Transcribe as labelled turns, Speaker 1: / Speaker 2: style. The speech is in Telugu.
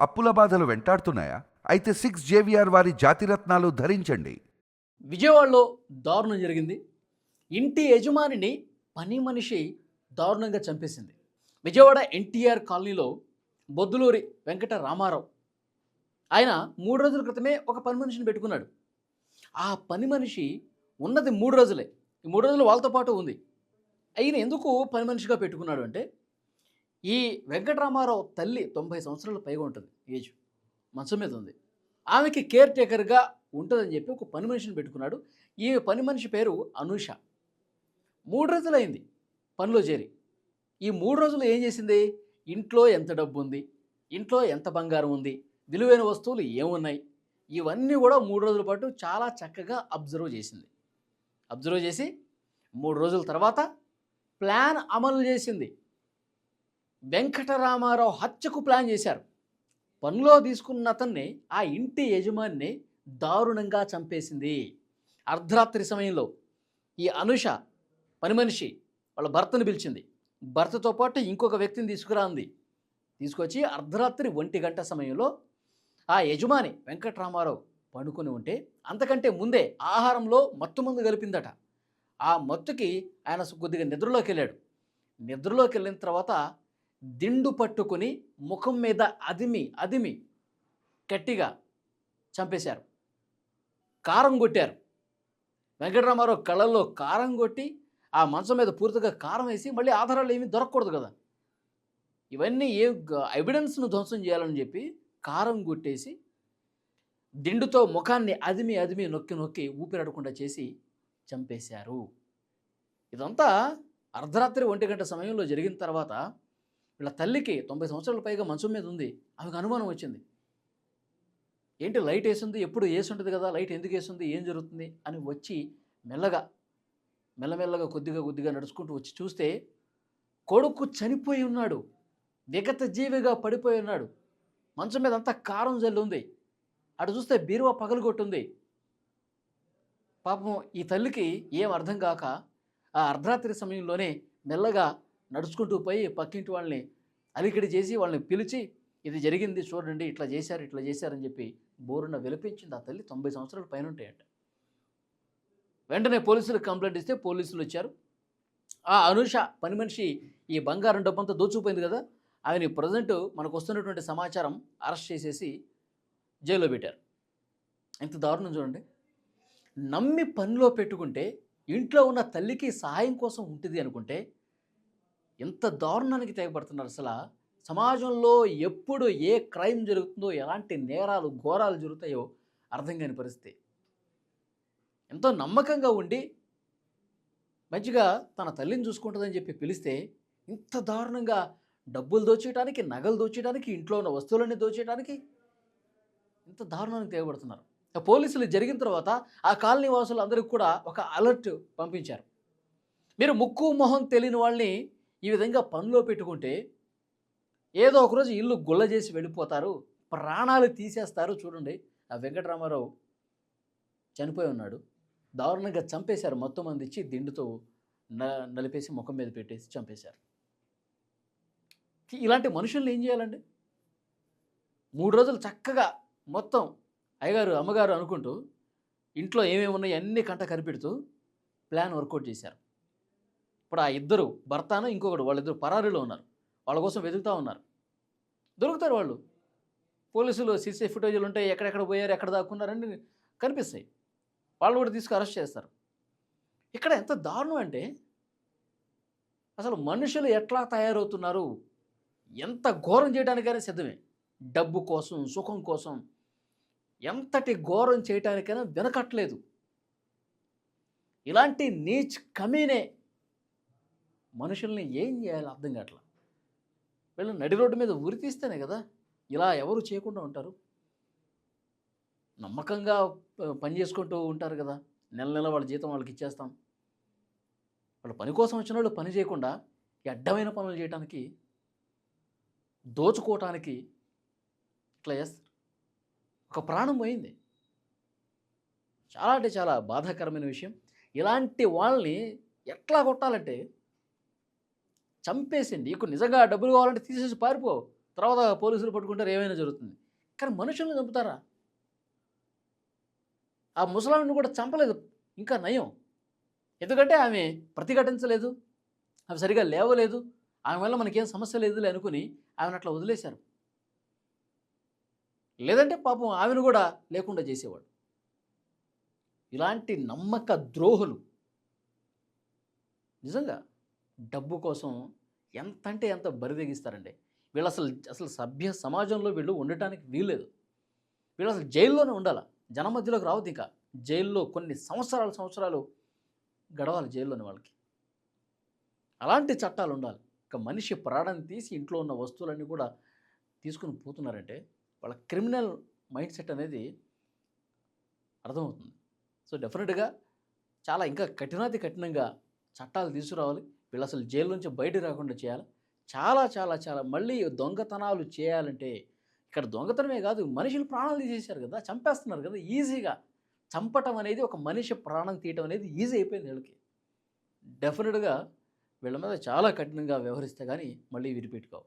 Speaker 1: అప్పుల బాధలు వెంటాడుతున్నాయా? అయితే సిక్స్ జేవిఆర్ వారి జాతిరత్నాలు ధరించండి.
Speaker 2: విజయవాడలో దారుణం జరిగింది. ఇంటి యజమానిని పని మనిషి దారుణంగా చంపేసింది. విజయవాడ ఎన్టీఆర్ కాలనీలో బొద్దులూరి వెంకట రామారావు. ఆయన మూడు రోజుల క్రితమే ఒక పని మనిషిని పెట్టుకున్నాడు. ఆ పని మనిషి ఉన్నది మూడు రోజులే. ఈ మూడు రోజులు వాళ్ళతో పాటు ఉంది. ఆయన ఎందుకు పని మనిషిగా పెట్టుకున్నాడు అంటే ఈ వెంకటరామారావు తల్లి తొంభై సంవత్సరాలు పైగా ఉంటుంది ఏజ్ మంచం మీద ఉంది. ఆమెకి కేర్ టేకర్గా ఉంటుందని చెప్పి ఒక పని మనిషిని పెట్టుకున్నాడు. ఈ పని మనిషి పేరు అనూష. మూడు రోజులైంది పనిలో చేరి. ఈ మూడు రోజులు ఏం చేసింది? ఇంట్లో ఎంత డబ్బు ఉంది ఇంట్లో ఎంత బంగారం ఉంది? విలువైన వస్తువులు ఏమున్నాయి? ఇవన్నీ కూడా మూడు రోజుల పాటు చాలా చక్కగా అబ్జర్వ్ చేసింది. అబ్జర్వ్ చేసి మూడు రోజుల తర్వాత ప్లాన్ అమలు చేసింది. వెంకటరామారావు హత్యకు ప్లాన్ చేశారు. పనిలో తీసుకున్న అతన్ని ఆ ఇంటి యజమానిని దారుణంగా చంపేసింది. అర్ధరాత్రి సమయంలో ఈ అనుష పని మనిషి వాళ్ళ భర్తను పిలిచింది. భర్తతో పాటు ఇంకొక వ్యక్తిని తీసుకురాంది. తీసుకొచ్చి అర్ధరాత్రి ఒంటి గంట సమయంలో ఆ యజమాని వెంకటరామారావు పడుకొని ఉంటే అంతకంటే ముందే ఆహారంలో మత్తు మందు కలిపిందట. ఆ మత్తుకి ఆయన కొద్దిగా నిద్రలోకి వెళ్ళాడు. నిద్రలోకి వెళ్ళిన తర్వాత దిండు పట్టుకొని ముఖం మీద అదిమి అదిమి గట్టిగా చంపేశారు. కారం కొట్టారు. వెంకటరామారావు కళ్ళల్లో కారం కొట్టి ఆ మంచం మీద పూర్తిగా కారం వేసి మళ్ళీ ఆధారాలు ఏమీ దొరకకూడదు కదా. ఇవన్నీ ఏ ఎవిడెన్స్ను ధ్వంసం చేయాలని చెప్పి కారం కొట్టేసి దిండుతో ముఖాన్ని అదిమి అదిమి నొక్కి నొక్కి ఊపిరాడకుండా చేసి చంపేశారు. ఇదంతా అర్ధరాత్రి ఒంటి గంట సమయంలో జరిగిన తర్వాత వీళ్ళ తల్లికి తొంభై సంవత్సరాల పైగా మంచం మీద ఉంది. ఆమెకు అనుమానం వచ్చింది. ఏంటి లైట్ వేసింది? ఎప్పుడు వేసి ఉంటుంది కదా? లైట్ ఎందుకు వేసింది? ఏం జరుగుతుంది? అని వచ్చి మెల్లగా మెల్లమెల్లగా కొద్దిగా కొద్దిగా నడుచుకుంటూ వచ్చి చూస్తే కొడుకు చనిపోయి ఉన్నాడు. విగత జీవిగా పడిపోయి ఉన్నాడు. మంచం మీద అంతా కారం జల్లు ఉంది. అటు చూస్తే బీరువా పగలగొట్టుంది. పాపం ఈ తల్లికి ఏం అర్థం కాక ఆ అర్ధరాత్రి సమయంలోనే మెల్లగా నడుచుకుంటూ పోయి పక్కింటి వాళ్ళని అలికిడి చేసి వాళ్ళని పిలిచి ఇది జరిగింది చూడండి ఇట్లా చేశారు ఇట్లా చేశారని చెప్పి బోరున విలపించింది ఆ తల్లి తొంభై సంవత్సరాలు పైన ఉంటాయంట వెంటనే పోలీసులకు కంప్లైంట్ ఇస్తే పోలీసులు వచ్చారు. ఆ అనుష పని మనిషి ఈ బంగారం డబ్బంతా దోచుకుపోయింది కదా ఆయన ప్రజెంట్ మనకు వస్తున్నటువంటి సమాచారం అరెస్ట్ చేసేసి జైల్లో పెట్టారు. ఎంత దారుణం చూడండి. నమ్మి పనిలో పెట్టుకుంటే ఇంట్లో ఉన్న తల్లికి సహాయం కోసం ఉంటుంది అనుకుంటే ఎంత దారుణానికి తెగబడుతున్నారు అసలు. సమాజంలో ఎప్పుడు ఏ క్రైమ్ జరుగుతుందో ఎలాంటి నేరాలు ఘోరాలు జరుగుతాయో అర్థం కాని పరిస్థితి. ఎంతో నమ్మకంగా ఉండి మంచిగా తన తల్లిని చూసుకుంటుందని చెప్పి పిలిస్తే ఇంత దారుణంగా డబ్బులు దోచేయడానికి నగలు దోచేయడానికి ఇంట్లో ఉన్న వస్తువులన్నీ దోచేయడానికి ఇంత దారుణానికి తెగబడుతున్నారు ఆ పోలీసులు జరిగిన తర్వాత ఆ కాలనీ వాసులు అందరికీ కూడా ఒక అలర్ట్ పంపించారు. మీరు ముక్కు మొహం తెలియని వాళ్ళని ఈ విధంగా పనిలో పెట్టుకుంటే ఏదో ఒకరోజు ఇల్లు గుల్ల చేసి వెళ్ళిపోతారు ప్రాణాలు తీసేస్తారు చూడండి. ఆ వెంకటరామారావు చనిపోయి ఉన్నాడు. దారుణంగా చంపేశారు మొత్తం మంది ఇచ్చి దిండుతో న నలిపేసి ముఖం మీద పెట్టేసి చంపేశారు. ఇలాంటి మనుషుల్ని ఏం చేయాలండి? మూడు రోజులు చక్కగా మొత్తం అయ్యగారు అమ్మగారు అనుకుంటూ ఇంట్లో ఏమేమి ఉన్నాయి అన్నీ కంట కనిపెడుతూ ప్లాన్ వర్కౌట్ చేశారు. ఇప్పుడు ఆ ఇద్దరు భర్తను ఇంకొకడు వాళ్ళిద్దరు పరారీలో ఉన్నారు. వాళ్ళ కోసం వెతుకుతూ ఉన్నారు. దొరుకుతారు వాళ్ళు. పోలీసులు సీసీ ఫుటేజీలు ఉంటాయి ఎక్కడెక్కడ పోయారు ఎక్కడ దాక్కున్నారని కనిపిస్తాయి. వాళ్ళు కూడా తీసుకు అరెస్ట్ చేస్తారు. ఇక్కడ ఎంత దారుణం అంటే అసలు మనుషులు ఎట్లా తయారవుతున్నారు? ఎంత ఘోరం చేయడానికైనా సిద్ధమే. డబ్బు కోసం సుఖం కోసం ఎంతటి ఘోరం చేయటానికైనా వెనకట్లేదు. ఇలాంటి నీచ్ కమీనే మనుషుల్ని ఏం చేయాలో అర్థం కావట్లా. వీళ్ళు నడి రోడ్డు మీద ఉరి తీస్తేనే కదా ఇలా ఎవరు చేయకుండా ఉంటారు? నమ్మకంగా పని చేసుకుంటూ ఉంటారు కదా. నెల నెల వాళ్ళ జీతం వాళ్ళకి ఇచ్చేస్తాం. వాళ్ళు పని కోసం వచ్చిన వాళ్ళు పని చేయకుండా అడ్డమైన పనులు చేయడానికి దోచుకోవటానికి ఇట్లా చేస్తారు. ఒక ప్రాణం పోయింది. చాలా అంటే చాలా బాధాకరమైన విషయం. ఇలాంటి వాళ్ళని ఎట్లా కొట్టాలంటే చంపేసింది. నీకు నిజంగా డబ్బులు కావాలంటే తీసేసి పారిపో. తర్వాత పోలీసులు పట్టుకుంటారు ఏమైనా జరుగుతుంది. కానీ మనుషులను చంపుతారా? ఆ ముసలామిని కూడా చంపలేదు. ఇంకా నయం. ఎందుకంటే ఆమె ప్రతిఘటించలేదు. ఆమె సరిగా లేవలేదు. ఆమె వల్ల మనకేం సమస్య లేదులే అనుకుని ఆమెను అట్లా వదిలేశారు. లేదంటే పాపం ఆమెను కూడా లేకుండా చేసేవాడు. ఇలాంటి నమ్మక ద్రోహులు. నిజంగా డబ్బు కోసం ఎంత అంటే ఎంత బరిదెగిస్తారండి. వీళ్ళు అసలు అసలు సభ్య సమాజంలో వీళ్ళు ఉండటానికి వీల్లేదు. వీళ్ళు అసలు జైల్లోనే ఉండాలి? జనం మధ్యలోకి రావద్దు ఇంకా. జైల్లో కొన్ని సంవత్సరాలు సంవత్సరాలు గడవాలి జైల్లోని వాళ్ళకి. అలాంటి చట్టాలు ఉండాలి. ఒక మనిషి ప్రాణం తీసి ఇంట్లో ఉన్న వస్తువులన్నీ కూడా తీసుకుని పోతున్నారంటే వాళ్ళ క్రిమినల్ మైండ్ సెట్ అనేది అర్థమవుతుంది. సో డెఫినెట్గా చాలా ఇంకా కఠినాతి కఠినంగా చట్టాలు తీసుకురావాలి. వీళ్ళు అసలు జైలు నుంచి బయట రాకుండా చేయాలి? చాలా చాలా చాలా. మళ్ళీ దొంగతనాలు చేయాలంటే ఇక్కడ దొంగతనమే కాదు మనుషులు ప్రాణాలు తీసేశారు కదా చంపేస్తున్నారు కదా ఈజీగా. చంపటం అనేది ఒక మనిషి ప్రాణం తీయటం అనేది ఈజీ అయిపోయింది వీళ్ళకి. డెఫినెట్గా వీళ్ళ మీద చాలా కఠినంగా వ్యవహరిస్తే కానీ మళ్ళీ విరిపీట్ కావు